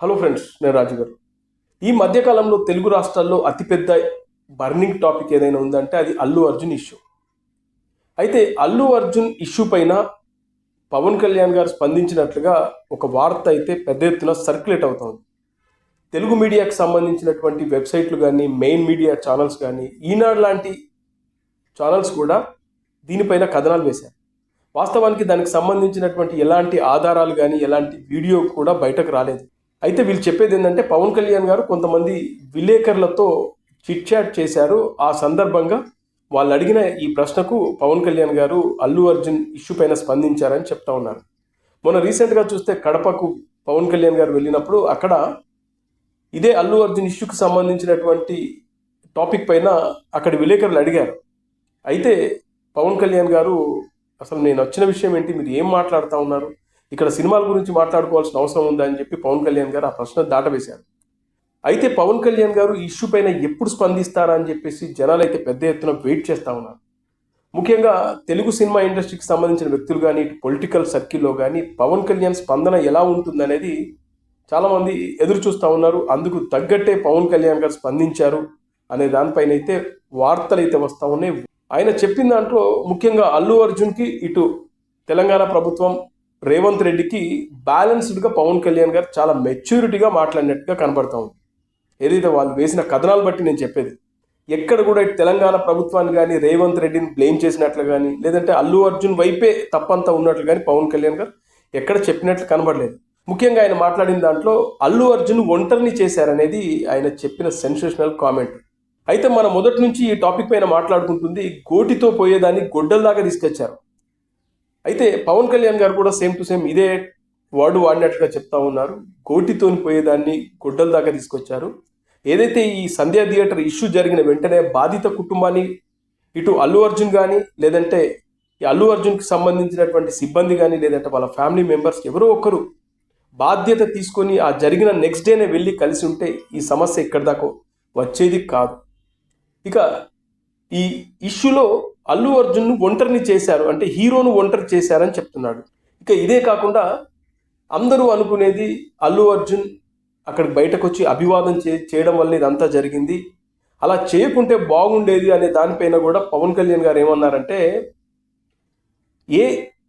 Hello friends నేను రాజు గారు. ఈ మధ్యకాలంలో తెలుగు రాష్ట్రాల్లో అతిపెద్ద బర్నింగ్ టాపిక్ ఏదైనా ఉందంటే అది అల్లు అర్జున్ ఇష్యూ అయితే అల్లు అర్జున్ ఇష్యూ పైన పవన్ కళ్యాణ్ గారు స్పందించినట్లుగా ఒక వార్త అయితే పెద్ద ఎత్తున సర్క్యులేట్ అవుతోంది తెలుగు మీడియాకు సంబంధించినటువంటి వెబ్సైట్లు కానీ మెయిన్ మీడియా ఛానల్స్ కానీ ఈనాడు లాంటి ఛానల్స్ కూడా దీనిపైన కథనాలు వేశారు. వాస్తవానికి దానికి సంబంధించినటువంటి ఎలాంటి ఆధారాలు కానీ ఎలాంటి వీడియో కూడా బయటకు రాలేదు. అయితే వీళ్ళు చెప్పేది ఏంటంటే పవన్ కళ్యాణ్ గారు కొంతమంది విలేకరులతో చిట్ చాట్ చేశారు. ఆ సందర్భంగా వాళ్ళు అడిగిన ఈ ప్రశ్నకు పవన్ కళ్యాణ్ గారు అల్లు అర్జున్ ఇష్యూ పైన స్పందించారని చెప్తా ఉన్నారు. మొన్న రీసెంట్గా చూస్తే కడపకు పవన్ కళ్యాణ్ గారు వెళ్ళినప్పుడు అక్కడ ఇదే అల్లు అర్జున్ ఇష్యూకి సంబంధించినటువంటి టాపిక్ పైన అక్కడ విలేకరులు అడిగారు. అయితే పవన్ కళ్యాణ్ గారు అసలు నేను వచ్చిన విషయం ఏంటి? మీరు ఏం మాట్లాడుతూ ఉన్నారు? ఇక్కడ సినిమాల గురించి మాట్లాడుకోవాల్సిన అవసరం ఉందా అని చెప్పి పవన్ కళ్యాణ్ గారు ఆ ప్రశ్న దాటవేశారు. అయితే పవన్ కళ్యాణ్ గారు ఈ ఇష్యూ పైన ఎప్పుడు స్పందిస్తారా అని చెప్పేసి జనాలు అయితే పెద్ద ఎత్తున వెయిట్ చేస్తూ ఉన్నారు. ముఖ్యంగా తెలుగు సినిమా ఇండస్ట్రీకి సంబంధించిన వ్యక్తులు కానీ పొలిటికల్ సర్కిల్లో కానీ పవన్ కళ్యాణ్ స్పందన ఎలా ఉంటుందనేది చాలామంది ఎదురు చూస్తూ ఉన్నారు. అందుకు తగ్గట్టే పవన్ కళ్యాణ్ గారు స్పందించారు అనే దానిపైన అయితే వార్తలు అయితే వస్తూ ఉన్నాయి. ఆయన చెప్పిన దాంట్లో ముఖ్యంగా అల్లు అర్జున్కి ఇటు తెలంగాణ ప్రభుత్వం రేవంత్ రెడ్డికి బ్యాలెన్స్డ్గా పవన్ కళ్యాణ్ గారు చాలా మెచ్యూరిటీగా మాట్లాడినట్టుగా కనబడతా ఉంది. ఏదైతే వాళ్ళు వేసిన కథనాలు బట్టి నేను చెప్పేది ఎక్కడ కూడా తెలంగాణ ప్రభుత్వాన్ని కానీ రేవంత్ రెడ్డిని బ్లేమ్ చేసినట్లు కానీ లేదంటే అల్లు అర్జున్ వైపే తప్పంతా ఉన్నట్లు కానీ పవన్ కళ్యాణ్ గారు ఎక్కడ చెప్పినట్లు కనబడలేదు. ముఖ్యంగా ఆయన మాట్లాడిన దాంట్లో అల్లు అర్జున్ ఒంటరిని చేశారనేది ఆయన చెప్పిన సెన్సేషనల్ కామెంట్. అయితే మన మొదటి నుంచి ఈ టాపిక్ పైన మాట్లాడుకుంటుంది గోటితో పోయేదాన్ని గొడ్డల్లాగా తీసుకొచ్చారు. అయితే పవన్ కళ్యాణ్ గారు కూడా సేమ్ టు సేమ్ ఇదే వర్డ్ వాడినట్టుగా చెప్తా ఉన్నారు. గోటితోని పోయేదాన్ని గుడ్డల దాకా తీసుకొచ్చారు. ఏదైతే ఈ సంధ్యా థియేటర్ ఇష్యూ జరిగిన వెంటనే బాధిత కుటుంబాన్ని ఇటు అల్లు అర్జున్ కానీ లేదంటే ఈ అల్లు అర్జున్కి సంబంధించినటువంటి సిబ్బంది కానీ లేదంటే వాళ్ళ ఫ్యామిలీ మెంబర్స్ ఎవరో ఒకరు బాధ్యత తీసుకొని ఆ జరిగిన నెక్స్ట్ డేనే వెళ్ళి కలిసి ఉంటే ఈ సమస్య ఇక్కడి దాకా వచ్చేది కాదు. ఇక ఈ ఇష్యూలో అల్లు అర్జున్ను ఒంటరిని చేశారు అంటే హీరోను ఒంటరి చేశారని చెప్తున్నాడు. ఇక ఇదే కాకుండా అందరూ అనుకునేది అల్లు అర్జున్ అక్కడికి బయటకు వచ్చి అభివాదం చే చేయడం వల్ల ఇదంతా జరిగింది. అలా చేయకుంటే బాగుండేది అనే దానిపైన కూడా పవన్ కళ్యాణ్ గారు ఏమన్నారంటే ఏ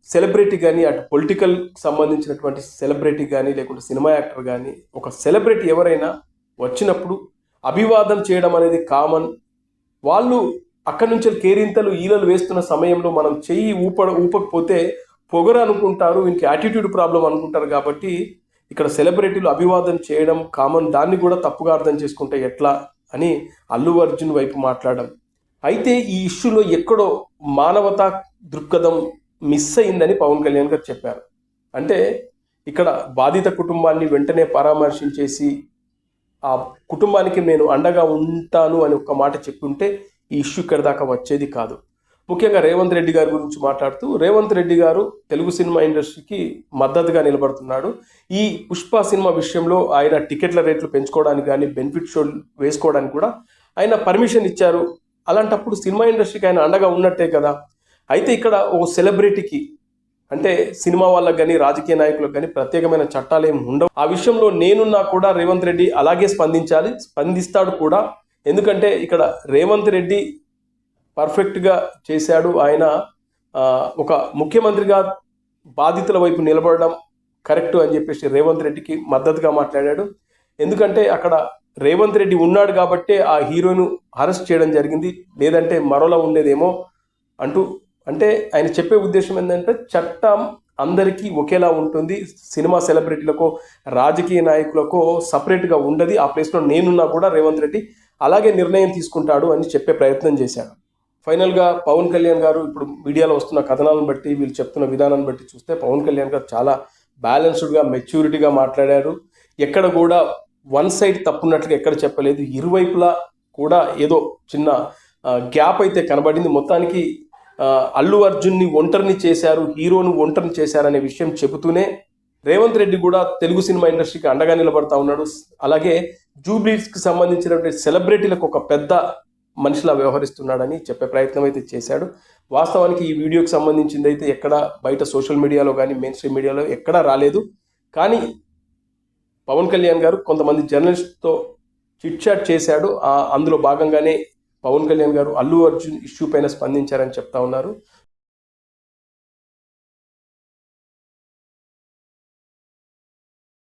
సెలబ్రిటీ కానీ అటు పొలిటికల్ సంబంధించినటువంటి సెలబ్రిటీ కానీ లేకుంటే సినిమా యాక్టర్ కానీ ఒక సెలబ్రిటీ ఎవరైనా వచ్చినప్పుడు అభివాదం చేయడం అనేది కామన్. వాళ్ళు అక్కడి నుంచి కేరింతలు ఈలలు వేస్తున్న సమయంలో మనం చెయ్యి ఊప ఊపకపోతే పొగరు అనుకుంటారు ఇంక యాటిట్యూడ్ ప్రాబ్లం అనుకుంటారు కాబట్టి ఇక్కడ సెలబ్రిటీలు అభివాదం చేయడం కామన్ దాన్ని కూడా తప్పుగా అర్థం చేసుకుంటే ఎట్లా అని అల్లు అర్జున్ వైపు మాట్లాడడం. అయితే ఈ ఇష్యూలో ఎక్కడో మానవతా దృక్పథం మిస్ అయిందని పవన్ కళ్యాణ్ గారు చెప్పారు. అంటే ఇక్కడ బాధిత కుటుంబాన్ని వెంటనే పరామర్శించేసి ఆ కుటుంబానికి నేను అండగా ఉంటాను అని ఒక మాట చెప్పుంటే ఈ ఇష్యూ ఇక్కడ దాకా వచ్చేది కాదు. ముఖ్యంగా రేవంత్ రెడ్డి గారి గురించి మాట్లాడుతూ రేవంత్ రెడ్డి గారు తెలుగు సినిమా ఇండస్ట్రీకి మద్దతుగా నిలబడుతున్నాడు. ఈ పుష్ప సినిమా విషయంలో ఆయన టికెట్ల రేట్లు పెంచుకోవడానికి కానీ బెనిఫిట్ షో వేసుకోవడానికి కూడా ఆయన పర్మిషన్ ఇచ్చారు. అలాంటప్పుడు సినిమా ఇండస్ట్రీకి ఆయన అండగా ఉన్నట్టే కదా. అయితే ఇక్కడ ఓ సెలబ్రిటీకి అంటే సినిమా వాళ్ళకి కానీ రాజకీయ నాయకులకు కానీ ప్రత్యేకమైన చట్టాలు ఏమి ఉండవు. ఆ విషయంలో నేనున్నా కూడా రేవంత్ రెడ్డి అలాగే స్పందించాలి స్పందిస్తాడు కూడా. ఎందుకంటే ఇక్కడ రేవంత్ రెడ్డి పర్ఫెక్ట్గా చేశాడు. ఆయన ఒక ముఖ్యమంత్రిగా బాధితుల వైపు నిలబడడం కరెక్ట్ అని చెప్పేసి రేవంత్ రెడ్డికి మద్దతుగా మాట్లాడాడు. ఎందుకంటే అక్కడ రేవంత్ రెడ్డి ఉన్నాడు కాబట్టే ఆ హీరోను అరెస్ట్ చేయడం జరిగింది. లేదంటే మరోలా ఉండేదేమో అంటూ అంటే ఆయన చెప్పే ఉద్దేశం ఏంటంటే చట్టం అందరికీ ఒకేలా ఉంటుంది. సినిమా సెలబ్రిటీలకో రాజకీయ నాయకులకో సపరేట్గా ఉండదు. ఆ ప్లేస్లో నేనున్నా కూడా రేవంత్ రెడ్డి అలాగే నిర్ణయం తీసుకుంటాడు అని చెప్పే ప్రయత్నం చేశాడు. ఫైనల్గా పవన్ కళ్యాణ్ గారు ఇప్పుడు మీడియాలో వస్తున్న కథనాలను బట్టి వీళ్ళు చెప్తున్న విధానాన్ని బట్టి చూస్తే పవన్ కళ్యాణ్ గారు చాలా బ్యాలెన్స్డ్గా మెచ్యూరిటీగా మాట్లాడారు. ఎక్కడ కూడా వన్ సైడ్ తప్పున్నట్లుగా ఎక్కడ చెప్పలేదు. ఇరువైపులా కూడా ఏదో చిన్న గ్యాప్ అయితే కనబడింది. మొత్తానికి అల్లు అర్జున్ని ఒంటరిని చేశారు హీరోను ఒంటరిని చేశారనే విషయం చెబుతూనే రేవంత్ రెడ్డి కూడా తెలుగు సినిమా ఇండస్ట్రీకి అండగా నిలబడతా ఉన్నాడు. అలాగే జూబ్లీస్కి సంబంధించినటువంటి సెలబ్రిటీలకు ఒక పెద్ద మనిషిలా వ్యవహరిస్తున్నాడని చెప్పే ప్రయత్నం అయితే చేశాడు. వాస్తవానికి ఈ వీడియోకి సంబంధించింది అయితే ఎక్కడ బయట సోషల్ మీడియాలో కానీ మెయిన్ స్ట్రీమ్ మీడియాలో ఎక్కడా రాలేదు. కానీ పవన్ కళ్యాణ్ గారు కొంతమంది జర్నలిస్ట్తో చిట్ చాట్ చేశాడు. అందులో భాగంగానే పవన్ కళ్యాణ్ గారు అల్లు అర్జున్ ఇష్యూ పైన స్పందించారని చెప్తా ఉన్నారు.